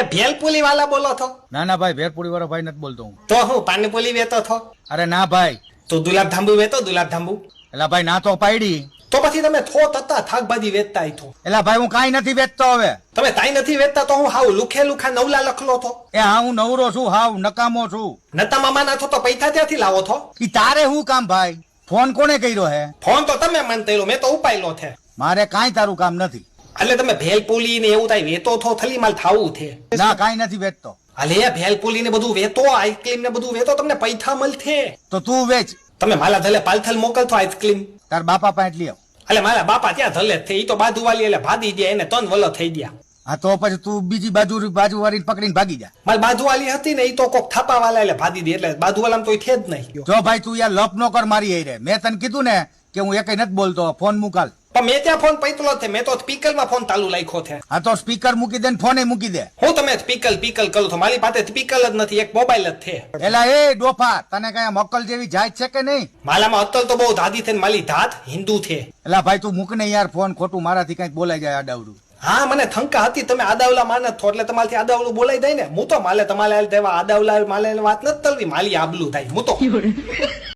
એ ભેલપુલી વાલા બોલો છો ના ના ભાઈ ભેલપુલી વાળો ભાઈ નથી બોલતો હું. તો હું પાણીપુરી વેતો છો અરે ના ભાઈ. તો દુલાબ ધાંબુ વેતો દુલાબ ધાંબુ એલા ભાઈ ના તો પાડી તો પછી તમે થો તત્તા થાકભાજી વેચતા આઈ એલા ભાઈ હું કાંઈ નથી વેચતો હવે. તમે તાઈ નથી વેચતા તો હું હાવ લુખે લુખા નવલા લખલો છો એ હા હું નવરો છું હાવ નકામો છું. નતા મામા ના છો તો પૈસા ત્યાંથી લાવો છો ઈ તારે હું કામ ભાઈ? ફોન કોને કર્યો હે? ફોન તો તમે મન તેલો મેં તો ઉપાયલો છે મારે કાંઈ તારું કામ નથી. એટલે તમે ભેલપુલી ને એવું થાય વેતો થો થલી માલ થાવું થે ના કાઈ નથી વેચતો. અલે ભેલપુલી ને બધું વેતો આઈસ્ક્રીમ ને બધું વેતો તમને પૈથા મળશે. તો તું વેચ. તમે માલા ધલે પાલથલ મોકલતો આઈસ્ક્રીમ તાર બાપા પાસે લઈ આવ. એટલે મારા બાપા ત્યાં ધલે જ છે ઈ તો બાજુવાલી એટલે ભાદી દે એને તન વલો થઈ ગયા. હા તો પછી તું બીજી બાજુ બાજુ વાળી પકડીને ભાગી જા. મારી બાજુવાલી હતી ને ઈ તો કોક થાપા વાલા એટલે ભાદી દે એટલે બાજુવાલામાં તો ઈ છે જ નહીં જો ભાઈ તું યાર લપ નો કર મારી રે મેં તને કીધું ને કે હું એકઈ નથી બોલતો ફોન મુકાલ. પણ મેં ત્યાં ફોન પૈતલો છે. મેં તો સ્પીકરમાં ફોન ચાલુ રાખ્યો છે. હા તો સ્પીકર મૂકી દે ને ફોને મૂકી દે. હું તમે સ્પીકલ પીકલ કરો છો. મારી પાસે સ્પીકર જ નથી એક મોબાઈલ જ છે. એલા એ ડોફા તને કઈ મોકલ જેવી જાય છે કે નહીં? માલામાં અતલ તો બહુ દાદી છે ને મારી ધાત હિન્દુ છે. એલા ભાઈ તું મૂક ને યાર ફોન ખોટું મારાથી કંઈક બોલાઈ જાય આડાવડું. હા મને થંકા હતી તમે આદાવલા માને છો એટલે તમારાથી આદાવલું બોલાઈ જાય ને. હું તો માલે તમારે દેવા આદાવલા માલે વાત નથી તલવી માલી આબલું થાય. હું તો